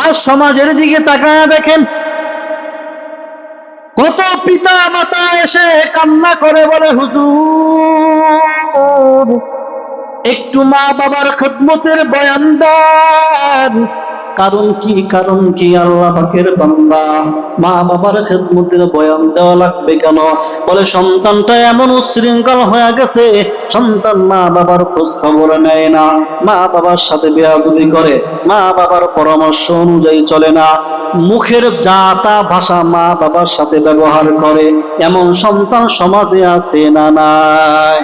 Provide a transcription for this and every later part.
আর সমাজের দিকে তাকায় দেখেন, কত পিতা মাতা এসে কান্না করে বলে, হুজুর, একটু মা বাবার খদমতের বয়ান কারণ কি কারণ কি? আল্লাহ পাকের বান্দা। মা বাবার খেদমতের বয়ান দেওয়া লাগবে কেন? বলে, সন্তানটা এমন উচ্ছৃঙ্খল হয়ে গেছে, সন্তান মা বাবার খোঁজ খবর নেয় না। মা বাবার সাথে বেয়াগুলি করে, মা বাবার পরামর্শ অনুযায়ী চলে না। মুখের যা তা ভাষা মা বাবার সাথে ব্যবহার করে, এমন সন্তান সমাজে আছে না নাই?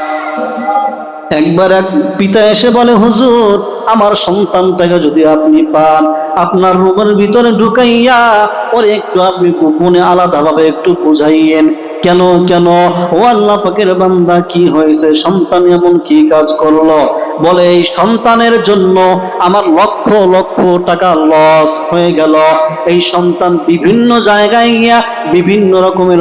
একবার এক পিতা এসে বলে, হুজুর আমার সন্তানটাকে যদি আপনি পান, আপনার রুমের ভিতরে ঢুকাইয়া ওরে একটু আপনি গোপনে আলাদাভাবে একটু বুঝাইয়েন, কেন কেন? ও আল্লাহ পাকের বান্দা কি হয়েছে? সন্তান এমন কি কাজ করল? বলে, এই সন্তানের জন্য আমার লক্ষ লক্ষ টাকা লস হয়ে গেল। এই সন্তান বিভিন্ন জায়গায় গিয়া বিভিন্ন রকমের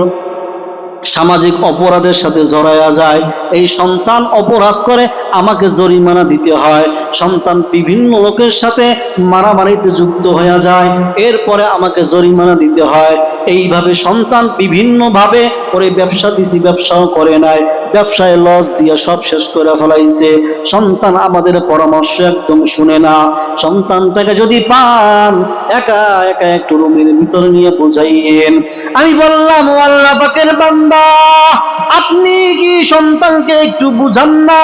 সামাজিক অপরাধের সাথে জড়ায়া যায়। এই সন্তান অপরাধ করে, আমাকে জরিমানা দিতে হয়। সন্তান বিভিন্ন লোকের সাথে মারামারিতে যুক্ত হয়ে যায়। এরপরে আমাকে জরিমানা দিতে হয়। এইভাবে সন্তান বিভিন্নভাবে ওরে ব্যবসা দিছি ব্যবসাও করে নাই ব্যবসায় লস দিয়ে সব শেষ করে ফেলাইছে। সন্তান আমাদের পরামর্শ একদম শুনে না। সন্তানটাকে যদি পান, একা একা একটু রুমের ভিতরে নিয়ে বুঝাইয়েন। আমি বললাম আল্লাহ পাকের বান্দা, আপনি কি সন্তানকে একটু বুঝান না?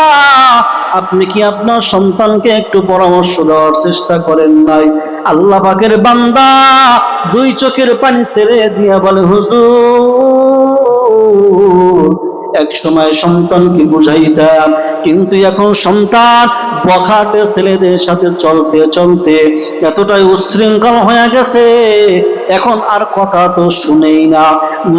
আপনি কি আপনার সন্তানকে একটু পরামর্শ দেওয়ার চেষ্টা করেন নাই? আল্লাহ পাকের বান্দা দুই চোখের পানি ছেড়ে দিয়া বলে, হুজুর এক সময় সন্তানকে বুঝাইতাম কিন্তু এখন সন্তান বখাটে ছেলেদের সাথে চলতে চলতে এতটাই উচ্ছৃঙ্খল হয়ে গেছে। এখন আর কথা তো শুনেই না।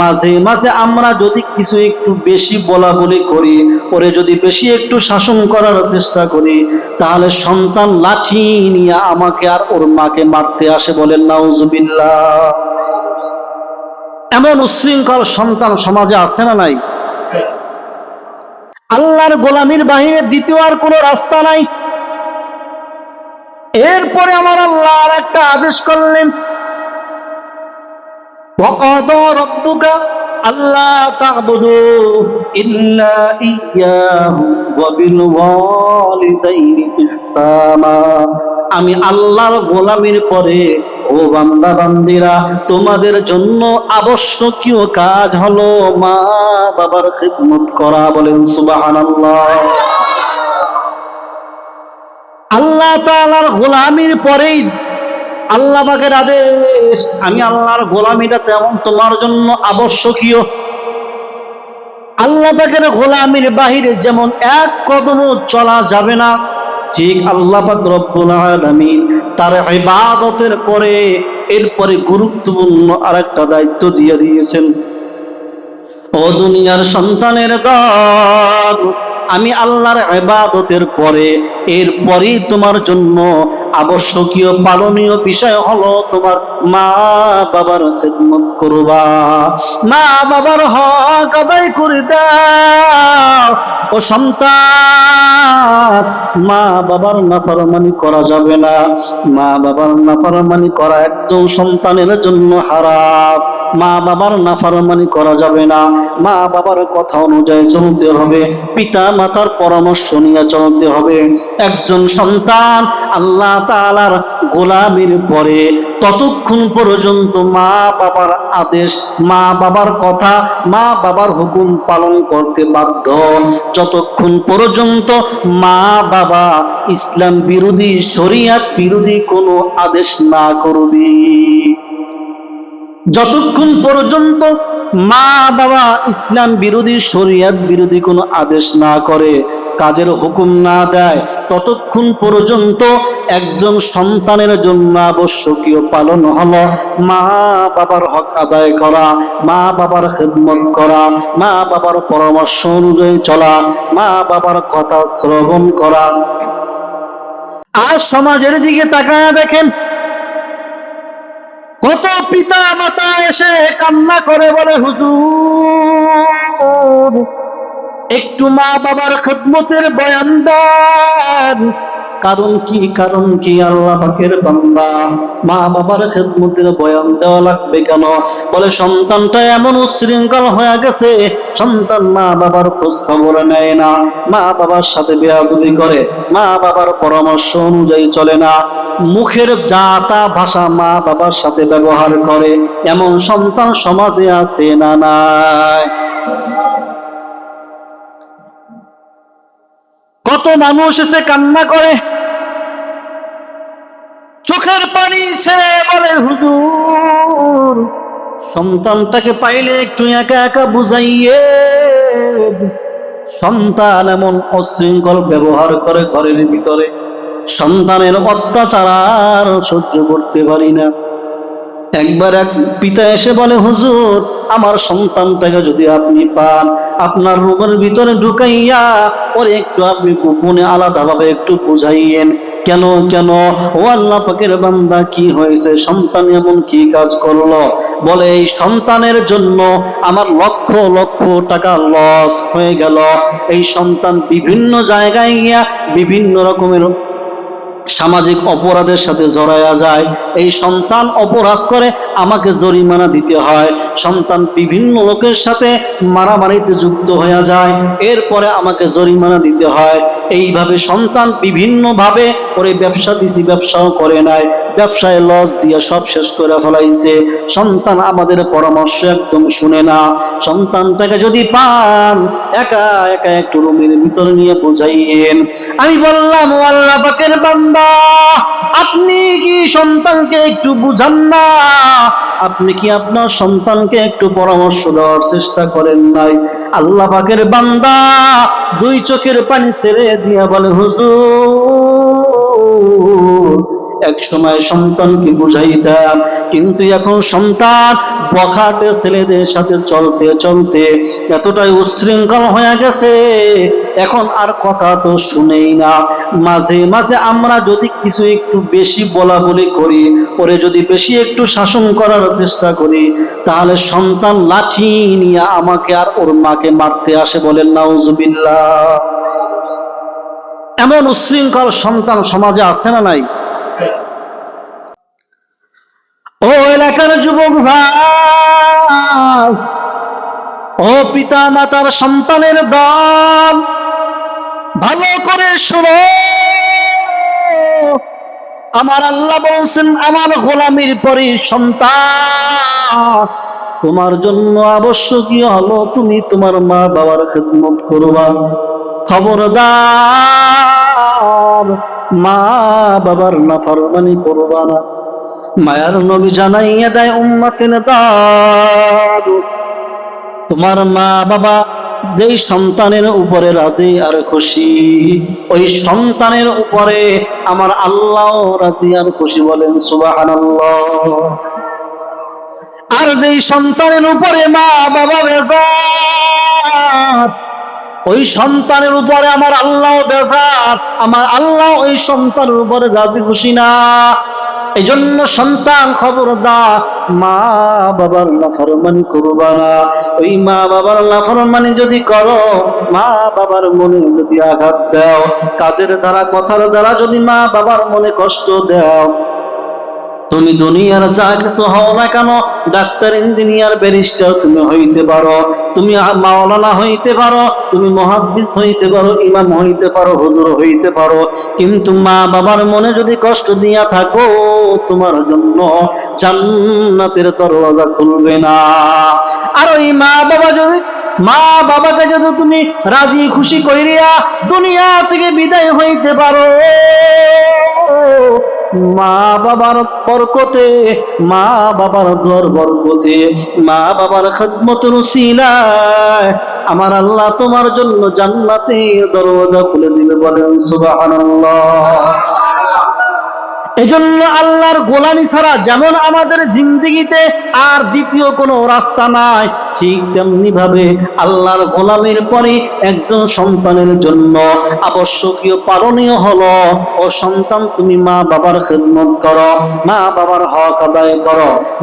মাঝে মাঝে আমরা যদি কিছু একটু বেশি বলা বলি করি, ওরে যদি বেশি একটু শাসন করার চেষ্টা করি, তাহলে সন্তান লাঠি নিয়ে আমাকে আর ওর মাকে মারতে আসে বলেন নাউজুবিল্লাহ। এমন উচ্ছৃঙ্খল সন্তান সমাজে আছে না নাই? আল্লাহর গোলামির বাহিরে দ্বিতীয় আর কোন রাস্তা নাই। এরপরে আমার আল্লাহ আর একটা আদেশ করলেন। আল্লাহ আমি আল্লাহর গোলামির পরে ও বান্দা বান্দিরা, তোমাদের জন্য আবশ্যকীয় কাজ হলো মা বাবার খিদমত করা বলেন সুবহানাল্লাহ। আল্লাহ তাআলার গোলামির পরেই আল্লাহ পাকের আদেশ, আমি আল্লাহর গোলামিটা তেমন তোমার জন্য আবশ্যকীয়। আল্লাহ পাকের গোলামির বাহিরে যেমন এক কদম চলা যাবে না ঠিক আল্লাহ রব্বুল আলামিন তার ইবাদতের পরে এরপরে গুরুত্বপূর্ণ আরেকটা দায়িত্ব দিয়ে দিয়েছেন। ও দুনিয়ার সন্তানের গণ, আমি আল্লাহর ইবাদতের পরে এরপরেই তোমার জন্য আবশ্যকীয় পালনীয় বিষয় হলো তোমার মা বাবার খেদমত করবা। মা বাবার হক আদায় করে দাও। ও সন্তান মা বাবার নাফরমানি করা যাবে না। মা বাবার নাফরমানি করা একজন সন্তানের জন্য হারাম। মা বাবার নাফরমানি করা যাবে না। মা বাবার কথা অনুযায়ী চলতে হবে। পিতা মাতার পরামর্শ নিয়ে চলতে হবে। একজন সন্তান আল্লাহ তাআলার গোলামির পরে ততক্ষণ পর্যন্ত মা বাবার আদেশ, মা বাবার কথা, মা বাবার হুকুম পালন করতে বাধ্য। যতক্ষণ পর্যন্ত মা বাবা ইসলাম বিরোধী, শরিয়াত বিরোধী কোনো আদেশ না করবি। যতক্ষণ পর্যন্ত মা বাবা ইসলাম বিরোধী, শরিয়াত বিরোধী কোনো আদেশ না করে, কাজের হুকুম না দেয়, ততক্ষণ পর্যন্ত একজন সন্তানের জন্য আবশ্যকীয় পালন হলো মা বাবার হক আদায় করা মা বাবার খেদমত করা মা বাবার পরামর্শ অনুযায়ী চলা মা বাবার কথা শ্রবণ করা। আর সমাজের দিকে তাকায় দেখেন কত পিতা মাতা এসে কান্না করে বলে হুজুর একটু মা বাবার খদমতের বয়ান দেন। কারণ কি? কারণ কি? আল্লাহ পাকের বান্দা। মা বাবার খেদমতের বয়ান দেওয়া লাগবে কেন? বলে, সন্তানটা এমন উচ্ছৃঙ্খল হয়ে গেছে, সন্তান মা বাবার খোঁজ খবর নেয় না। মা বাবার সাথে বেয়াদুলি করে, মা বাবার পরামর্শ অনুযায়ী চলে না। মুখের যা তা ভাষা মা বাবার সাথে ব্যবহার করে। এমন সন্তান সমাজে আছে না নাই? কত মানুষ এসে কান্না করে? চোখের পানি ছেড়ে বলে, হুজুর, সন্তানটাকে পাইলে একটু একা একা বুঝাইয়ে সন্তান এমন অশৃঙ্খল ব্যবহার করে ঘরের ভিতরে। সন্তানের অত্যাচার আর সহ্য করতে পারি না। একবার এক পিতা এসে বলে, হুজুর, আমার সন্তানটাকে যদি আপনি পান, আপনার রুমের ভিতরে ঢুকাইয়া ওর একটু আপনি গোপনে আলাদাভাবে একটু বুঝাইয়েন। কেন কেন? ও আল্লাহ পাকের বান্দা কি হয়েছে? সন্তান এমন কি কাজ করল? বলে, এই সন্তানের জন্য আমার লক্ষ লক্ষ টাকা লস হয়ে গেল। এই সন্তান বিভিন্ন জায়গায় গিয়া বিভিন্ন রকমের সামাজিক অপরাধের সাথে জড়ায়া যায়, এই সন্তান অপরাধ করে, আমাকে জরিমানা দিতে হয়। সন্তান বিভিন্ন লোকের সাথে মারামারিতে যুক্ত হয়ে যায়, এরপরে আমাকে জরিমানা দিতে হয়। এইভাবে সন্তান বিভিন্নভাবে ওরে ব্যবসা দিছি ব্যবসাও করে নাই ব্যবসায় লস দিয়ে সব শেষ করে ফেলাইছে। সন্তান আমাদের পরামর্শ একদম শুনে না। সন্তানটাকে যদি পান, একা একা একটু রুমের ভিতরে নিয়ে বুঝাইয়েন। আমি বললাম আল্লাহ পাকের বান্দা, আপনি কি সন্তানকে একটু বুঝান না? আপনি কি আপনার সন্তানকে একটু পরামর্শ দেওয়ার চেষ্টা করেন নাই? আল্লাহ পাকের বান্দা দুই চোখের পানি ছেড়ে দিয়া বলে, হুজুর এক সময় সন্তানকে বুঝাইতাম কিন্তু এখন সন্তান বখাটে ছেলেদের সাথে চলতে চলতে এতটাই উচ্ছৃঙ্খল হয়ে গেছে। এখন আর কথা তো শুনেই না। মাঝে মাঝে আমরা যদি কিছু একটু বেশি বলা বলি করি, ওরে যদি বেশি একটু শাসন করার চেষ্টা করি, তাহলে সন্তান লাঠি নিয়ে আমাকে আর ওর মাকে মারতে আসে বলেন, নাউজুবিল্লাহ। এমন উচ্ছৃঙ্খল সন্তান সমাজে আছে না নাই? ও এলাকার যুবক ভাই, ও পিতা মাতার সন্তানের দান ভালো করে শোনো। আমার আল্লাহ বলছেন, আমার গোলামির পরে সন্তান, তোমার জন্য আবশ্যকীয় হলো তুমি তোমার মা বাবার খেদমত করবা। খবরদার মা বাবার নাফরমানি করবা না। মায়ার নবী জানাইয়া দেয় উম্মাতিন তোমার মা বাবা যেই সন্তানের উপরে রাজি আর খুশি, ওই সন্তানের উপরে আমার আল্লাহ রাজি আর খুশি বলেন, সুবহানাল্লাহ। আর যেই সন্তানের উপরে মা বাবা বেজার ওই সন্তানের উপরে আমার আল্লাহ বেজার আমার আল্লাহ ওই সন্তানের উপরে রাজি খুশি না। এই জন্য সন্তান খবর দা মা বাবার নাফরমানি করবা না। ওই মা বাবার নাফরমানি যদি করো, মা বাবার মনে যদি আঘাত দাও, কাজের দ্বারা, কথার দ্বারা যদি মা বাবার মনে কষ্ট দাও তুমি দুনিয়ার যা কিছু হও না কেন, ডাক্তার, ইঞ্জিনিয়ার, ব্যারিস্টার, তুমি হইতে পারো। তুমি মাওলানা হইতে পারো, তুমি মহাদ্দিস হইতে পারো, ইমাম হইতে পারো, হুজুর হইতে পারো। কিন্তু মা বাবার মনে যদি কষ্ট দিয়া থাকো, তোমার জন্য জান্নাতের দরওয়াজা খুলবে না। আর ওই মা বাবা যদি, মা বাবাকে যদি তুমি রাজি খুশি কইরিয়া দুনিয়া থেকে বিদায় হইতে পারো মা বাবার বরকতে, মা বাবার দর বরকতে, মা বাবার খেদমত আমার আল্লাহ তোমার জন্য জান্নাতের দরজা খুলে দিবে বলেন সুবাহ এজন্য আল্লাহর গোলামি ছাড়া যেমন আমাদের জিন্দিগিতে আর দ্বিতীয় কোনো রাস্তা নাই, ঠিক তেমনি ভাবে আল্লাহর গোলামের পরে একজন সন্তানের জন্য আবশ্যকীয় পালনীয় হলো, ও সন্তান তুমি মা বাবার খেদমত করো মা বাবার হক আদায় করো।